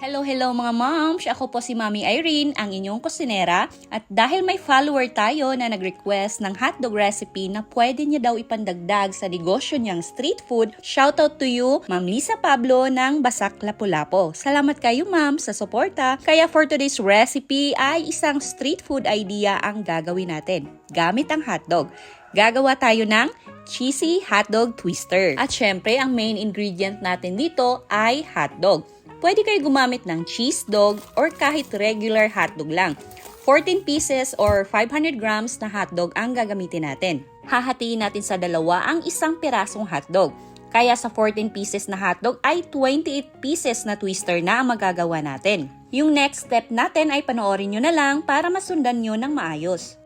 Hello, hello mga moms! Ako po si Mami Irene, ang inyong kusinera. At dahil may follower tayo na nag-request ng hotdog recipe na pwede niya daw ipandagdag sa negosyo niyang street food, shoutout to you, Ma'am Lisa Pablo ng Basak Lapu-Lapu. Salamat kayo ma'am sa suporta. Kaya for today's recipe ay isang street food idea ang gagawin natin. Gamit ang hotdog. Gagawa tayo ng cheesy hotdog twister. At syempre, ang main ingredient natin dito ay hotdog. Pwede kayo gumamit ng cheese dog or kahit regular hotdog lang. 14 pieces or 500 grams na hotdog ang gagamitin natin. Hahatiin natin sa dalawa ang isang pirasong hotdog. Kaya sa 14 pieces na hotdog ay 28 pieces na twister na ang magagawa natin. Yung next step natin ay panoorin nyo na lang para masundan nyo ng maayos.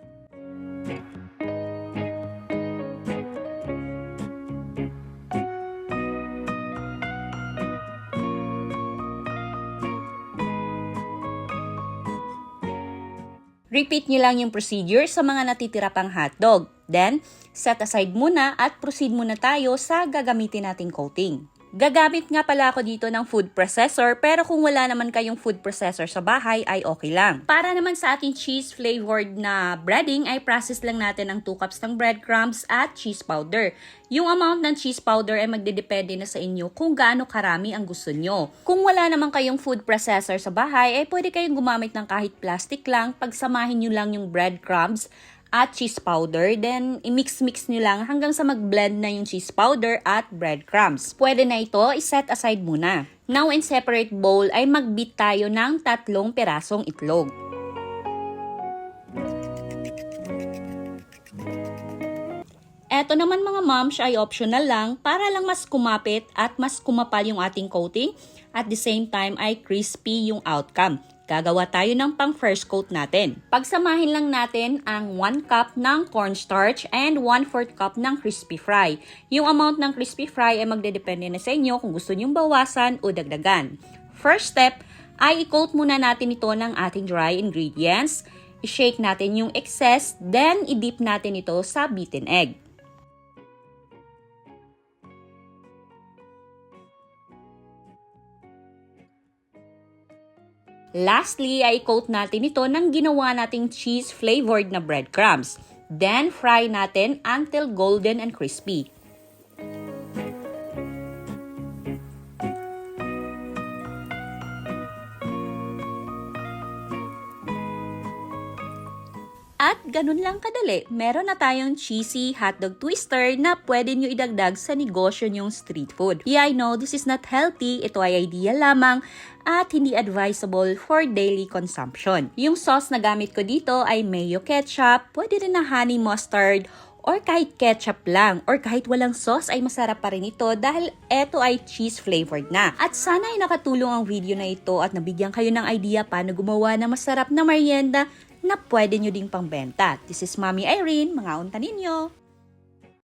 Repeat nyo lang yung procedure sa mga natitira pang hotdog. Then, set aside muna at proceed muna tayo sa gagamitin nating coating. Gagamit nga pala ako dito ng food processor pero kung wala naman kayong food processor sa bahay ay okay lang. Para naman sa ating cheese flavored na breading ay process lang natin ang 2 cups ng breadcrumbs at cheese powder. Yung amount ng cheese powder ay magdedepende na sa inyo kung gaano karami ang gusto nyo. Kung wala naman kayong food processor sa bahay ay pwede kayong gumamit ng kahit plastic lang pagsamahin nyo lang yung breadcrumbs at cheese powder. Then, i-mix-mix nyo lang hanggang sa mag-blend na yung cheese powder at breadcrumbs. Pwede na ito, iset aside muna. Now, in separate bowl ay mag-beat tayo ng tatlong perasong itlog. Eto naman mga moms ay optional lang para lang mas kumapit at mas kumapal yung ating coating at the same time ay crispy yung outcome. Gagawa tayo ng pang first coat natin. Pagsamahin lang natin ang 1 cup ng cornstarch and 1 4 cup ng crispy fry. Yung amount ng crispy fry ay magdedepende na sa inyo kung gusto nyong bawasan o dagdagan. First step ay i-coat muna natin ito ng ating dry ingredients. I-shake natin yung excess, then i-dip natin ito sa beaten egg. Lastly, ay coat natin ito ng ginawa nating cheese flavored na breadcrumbs. Then, fry natin until golden and crispy. At ganun lang kadali, meron na tayong cheesy hotdog twister na pwede nyo idagdag sa negosyo nyong street food. Yeah, I know this is not healthy, ito ay idea lamang at hindi advisable for daily consumption. Yung sauce na gamit ko dito ay mayo ketchup, pwede rin na honey mustard, or kahit ketchup lang or kahit walang sauce ay masarap pa rin ito dahil ito ay cheese flavored na. At sana ay nakatulong ang video na ito at nabigyan kayo ng idea paano gumawa ng masarap na merienda na pwede nyo ding pangbenta. This is Mommy Irene, mga unta ninyo.